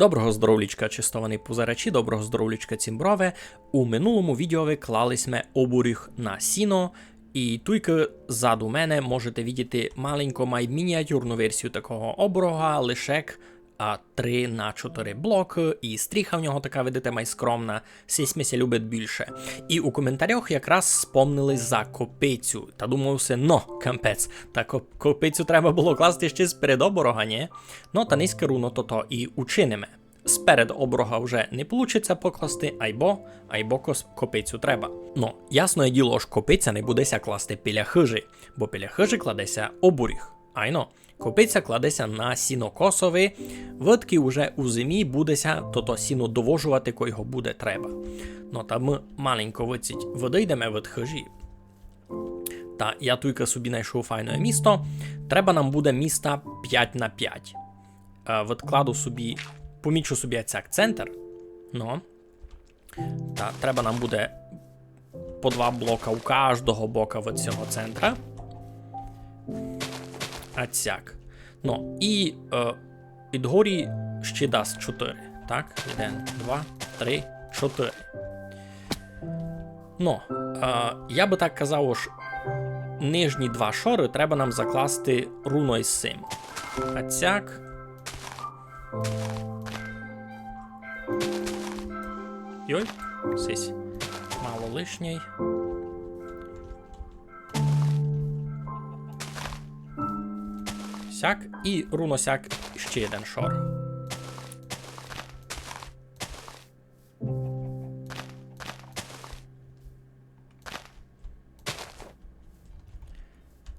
Доброго здоровлічка, чистовані пузарачі, доброго здоровлічка цімброве. У минулому відео ви клались ми обуріх на сіно, і тільки ззаду мене можете бачити маленьку май мініатюрну версію такого оборога, лишек 3 на 4 блоки, і стріха в нього така, видите, май скромна, любить більше. І у коментарях якраз спомнили за копицю. Та думався, но, кампець, та копицю треба було класти ще сперед оборога, ні? Ну, та низьке руно то то і учиниме. Сперед оборога вже не получиться покласти, айбо, айбо копицю треба. Ну, ясно діло ж копиця не будеся класти біля хижі, бо біля хижі кладеся обуріг. Айно, копиця кладеся на сіно косове, видки уже у зимі будеся то-то сіно довожувати, ко його буде треба. Ну та ми маленько виціть видійдемо від хижі. Та я тільки собі знайшов файне місто. Треба нам буде міста 5 на 5. Е, Відкладу собі, помічу собі цяк центр. Ну. Та треба нам буде по два блока у кожного бока від цього центра. Ацяк. Ну, і е, підгорі ще дасть 4. Так? 1, 2, 3, 4. Ну, е, я би так казав, що нижні два шори треба нам закласти руно із цим. Ацяк. Йой, сись. Мало лишній. Сяк і руно сяк ще один шор.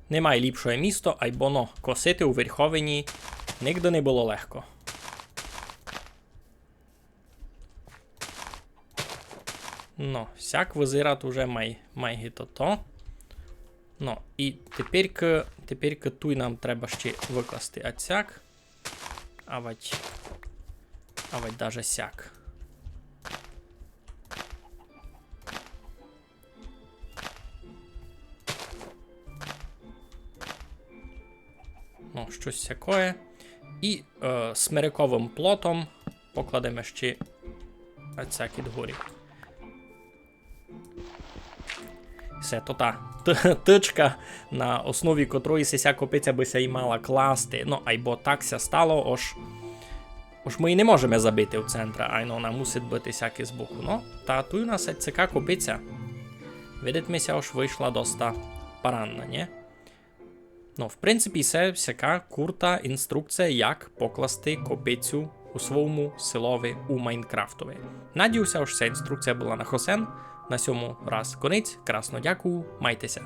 Немає ліпшого місто, айбо но косити у верховині нігде не було легко. Ну, сяк визират уже май, май гито то. Ну, і тепер, тепер туй нам треба ще викласти ацяк. Авать. Авать даже сяк. Ну, щось сякое. І е, смириковим плотом покладемо ще ацяк дгорі. Все, то тичка, на основі котрої ся копиця бися і мала класти. Ну, айбо так ся стало, ож. Ож ми і не можемо забити в центра, айно вона мусить бити сяки з боку. Ну, та тут у нас цика копиця. Видитмеся, ож вийшла доста паранна, ні? Ну, в принципі, це всяка курта інструкція, як покласти копицю у своєму силові у Майнкрафтові. Надіюся, що ця інструкція була на хосен. На сьому раз конець. Красно дякую, майтеся.